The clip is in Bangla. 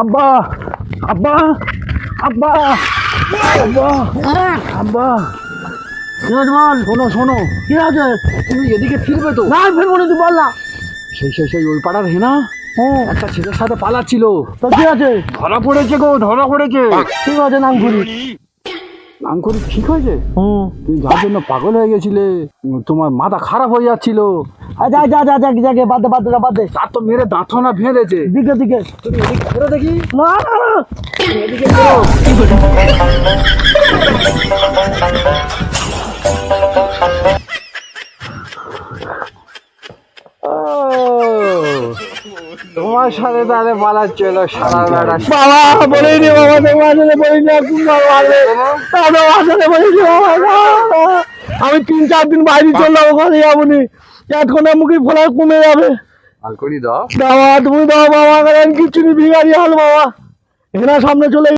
আব্বা আব্বা আব্বা আব্বা আব্বা। সিরাজমান শোনো শোনো। কি আছে? তুমি এদিকে ফিরবে তো। না ফিরবো না তুই বল সেই সেই সেই ওই পাড়ার হেনা? হ্যাঁ। একটা ছেলের সাথে পালাচ্ছিল। তো কি আছে? ধরা পড়েছে গো ধরা পড়েছে। ঠিক আছে নামকুড়ি নামকুড়ি ঠিক হয়েছে? হুম। তুমি যার জন্য পাগল হয়ে গেছিলে তোমার মাথা খারাপ হয়ে যাচ্ছিল। যা যা যা যা যাকে বাদ দে বাদ দে বাদ দে। তার তো মেরে দাঁতনা ভেঙেছে। দিকে দিকে। তুমি এদিকে ঘুরে দেখি। না। না না এদিকে ঘুরো। তোমার সাথে তাহলে পালাচ্ছিল সারা বেড়া বাবা বলিনি বাবা তোমার আসলে বলিনি তোমার আসলে বলিনি বাবা আমি তিন চার দিন বাইরে চললাম ওখানে যাব নি এতক্ষণে মুখে ফোলা কমে যাবে। দাও। বাবা তুমি দাও বাবা কারণ কিচ্ছু নি ভিগারি হাল বাবা। এখানে সামনে চলে